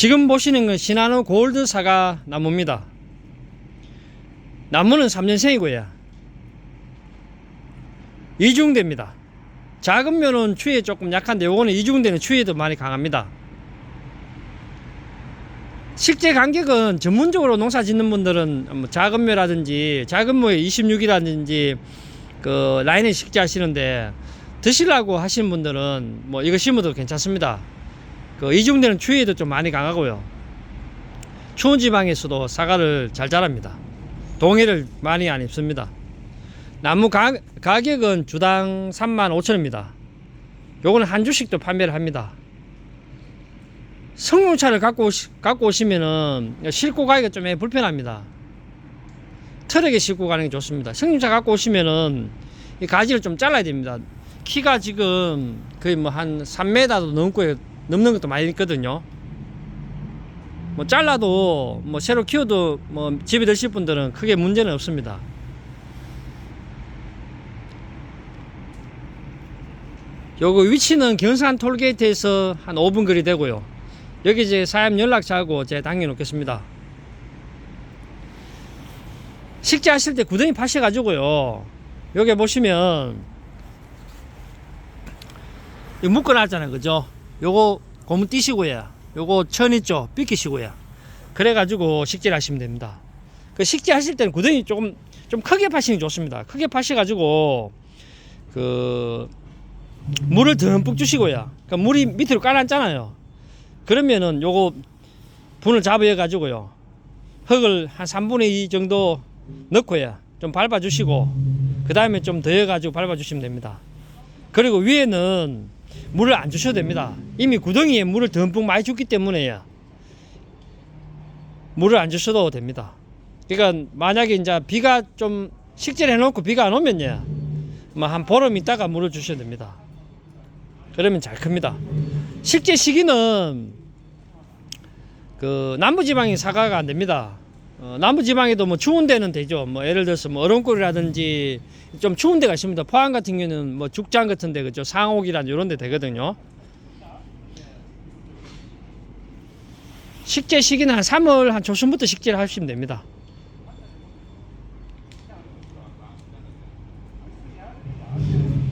지금 보시는 건 시나노 골드 사과 나무입니다. 나무는 3년생이고요. 이중대입니다. 작은 면은 추위에 조금 약한데 요거는 이중대는 추위에도 많이 강합니다. 실제 간격은 전문적으로 농사 짓는 분들은 뭐 작은 묘라든지 작은 묘에 26이라든지 그 라인에 식재하시는데 드시려고 하시는 분들은 뭐 이거 심어도 괜찮습니다. 그 이중대는 추위에도 좀 많이 강하고요. 추운 지방에서도 사과를 잘 자랍니다. 동해를 많이 안 입습니다. 나무 가, 가격은 주당 3만 5천원입니다. 요거는 한 주씩도 판매를 합니다. 성룡차를 갖고, 오시, 갖고 오시면은 싣고 가기가 좀 불편합니다. 트럭에 싣고 가는 게 좋습니다. 성룡차 갖고 오시면은 이 가지를 좀 잘라야 됩니다. 키가 지금 거의 뭐 한 3m도 넘고 넘는 것도 많이 있거든요. 뭐 잘라도 뭐 새로 키워도 뭐 집에 드실 분들은 크게 문제는 없습니다. 요거 위치는 경산 톨게이트에서 한 5분 거리 되고요. 여기 이제 사람 연락처하고 제가 당겨 놓겠습니다. 식재하실 때 구덩이 파셔가지고요. 여기 보시면 이 묶어놨잖아요. 그죠? 요거 고무 띄시고요. 요거 천 있죠? 삐끼시고요. 그래가지고 식재를 하시면 됩니다. 그 식재하실 때는 구덩이 조금 좀 크게 파시는 게 좋습니다. 크게 파셔가지고 그 물을 듬뿍 주시고요. 그러니까 물이 밑으로 깔아앉잖아요. 그러면은 요거 분을 잡아여 가지고요. 흙을 한 3분의 2 정도 넣고요. 좀 밟아 주시고 그 다음에 좀 더해 가지고 밟아 주시면 됩니다. 그리고 위에는 물을 안 주셔도 됩니다. 이미 구덩이에 물을 듬뿍 많이 줬기 때문에요. 물을 안 주셔도 됩니다. 그러니까 만약에 이제 비가 좀 식재를 해놓고 비가 안 오면요. 뭐한 보름 있다가 물을 주셔야 됩니다. 그러면 잘 큽니다. 식재 시기는 그 남부지방이 사과가 안 됩니다. 어, 남부지방에도 뭐 추운 데는 되죠. 뭐 예를 들어서 뭐 얼음골이라든지 좀 추운 데가 있습니다. 포항 같은 경우는 뭐 죽장 같은 데 그죠. 상옥이란 이런 데 되거든요. 식재 시기는 한 3월 한 초순부터 식재를 하시면 됩니다.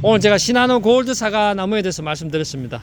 오늘 제가 시나노 골드 사과 나무에 대해서 말씀드렸습니다.